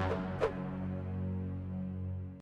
you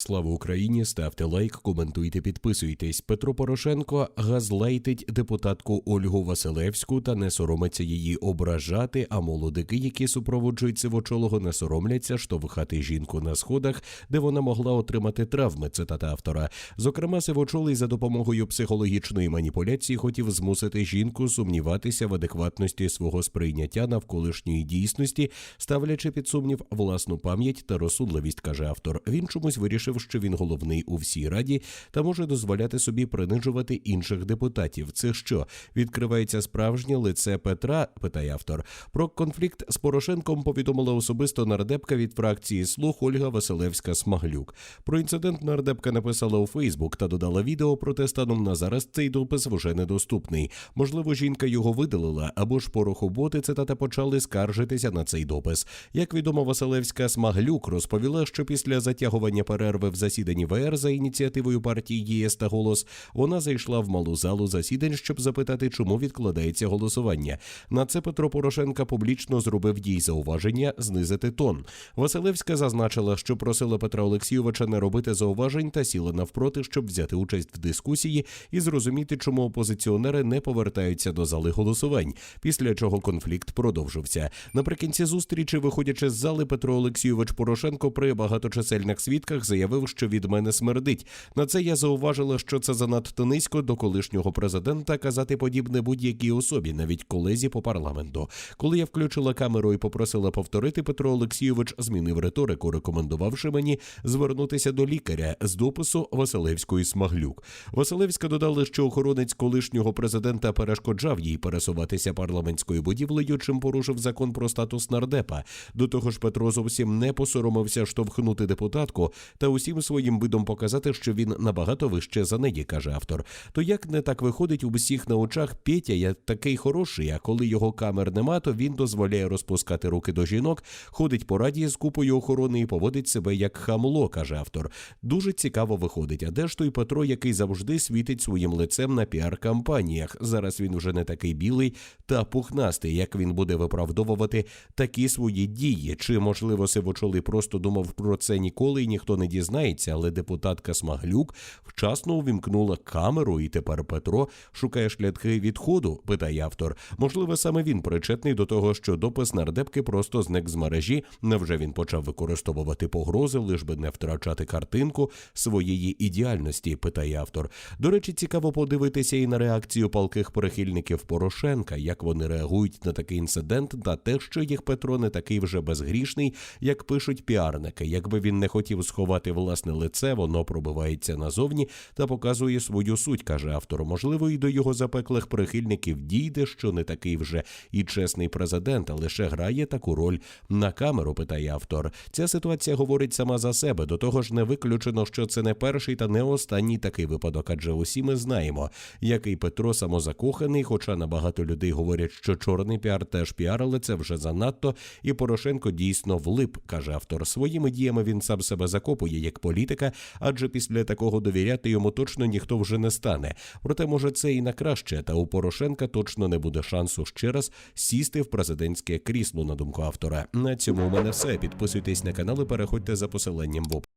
Слава Україні! Ставте лайк, коментуйте, підписуйтесь. Петро Порошенко газлайтить депутатку Ольгу Василевську та не соромиться її ображати. А молодики, які супроводжують сивочолого, не соромляться штовхати жінку на сходах, де вона могла отримати травми. Цитата автора. Зокрема, сивочолий за допомогою психологічної маніпуляції хотів змусити жінку сумніватися в адекватності свого сприйняття навколишньої дійсності, ставлячи під сумнів власну пам'ять та розсудливість, каже автор. Він чомусь вирішив, що він головний у всій раді та може дозволяти собі принижувати інших депутатів. Це що відкривається справжнє лице Петра? питає автор. Про конфлікт з Порошенком повідомила особисто нардепка від фракції Слух Ольга Василевська Смаглюк. Про інцидент нардепка написала у Фейсбук та додала відео, проте станом на зараз цей допис вже недоступний. Можливо, жінка його видалила або ж порохоботи цитата почали скаржитися на цей допис. Як відомо, Василевська Смаглюк розповіла, що після затягування перерви в засіданні ВР за ініціативою партії ЄС та голос вона зайшла в малу залу засідань, щоб запитати, чому відкладається голосування. На це Петро Порошенка публічно зробив їй зауваження знизити тон. Василевська зазначила, що просила Петра Олексійовича не робити зауважень та сіла навпроти, щоб взяти участь в дискусії і зрозуміти, чому опозиціонери не повертаються до зали голосувань. Після чого конфлікт продовжився. Наприкінці зустрічі, виходячи з зали, Петро Олексійович Порошенко при багаточисельних свідках заявив, що від мене смердить. На це я зауважила, що це занадто низько до колишнього президента казати подібне будь-якій особі, навіть колезі по парламенту. Коли я включила камеру і попросила повторити, Петро Олексійович змінив риторику, рекомендувавши мені звернутися до лікаря з допису Василевської Смаглюк. Василевська додала, що охоронець колишнього президента перешкоджав їй пересуватися парламентською будівлею, чим порушив закон про статус нардепа. До того ж, Петро зовсім не посоромився штовхнути депутатку та усім своїм видом показати, що він набагато вище за неї, каже автор. То як не так виходить у всіх на очах Петя, я такий хороший, а коли його камер нема, то він дозволяє розпускати руки до жінок, ходить по раді з купою охорони і поводить себе як хамло, каже автор. Дуже цікаво виходить. А де ж той Петро, який завжди світить своїм лицем на піар-кампаніях? Зараз він вже не такий білий та пухнастий, як він буде виправдовувати такі свої дії. Чи можливо Сивочолий просто думав про це ніколи і ніхто не дізнається, але депутатка Смаглюк вчасно увімкнула камеру, і тепер Петро шукає шляхи відходу, питає автор. Можливо, саме він причетний до того, що допис нардепки просто зник з мережі. Невже він почав використовувати погрози, лиш би не втрачати картинку своєї ідеальності? питає автор. До речі, цікаво подивитися і на реакцію палких прихильників Порошенка, як вони реагують на такий інцидент, та те, що їх Петро не такий вже безгрішний, як пишуть піарники. Якби він не хотів сховати власне лице, воно пробивається назовні та показує свою суть, каже автор. Можливо, і до його запеклих прихильників дійде, що не такий вже і чесний президент, а лише грає таку роль на камеру, питає автор. Ця ситуація говорить сама за себе. До того ж, не виключено, що це не перший та не останній такий випадок, адже усі ми знаємо, який Петро самозакоханий, хоча набагато людей говорять, що чорний піар теж піар, але це вже занадто. І Порошенко дійсно влип, каже автор. Своїми діями він сам себе закопує як політика, адже після такого довіряти йому точно ніхто вже не стане. Проте, може, це і на краще, та у Порошенка точно не буде шансу ще раз сісти в президентське крісло, на думку автора. На цьому у мене все. Підписуйтесь на канал і переходьте за посиланням в описі.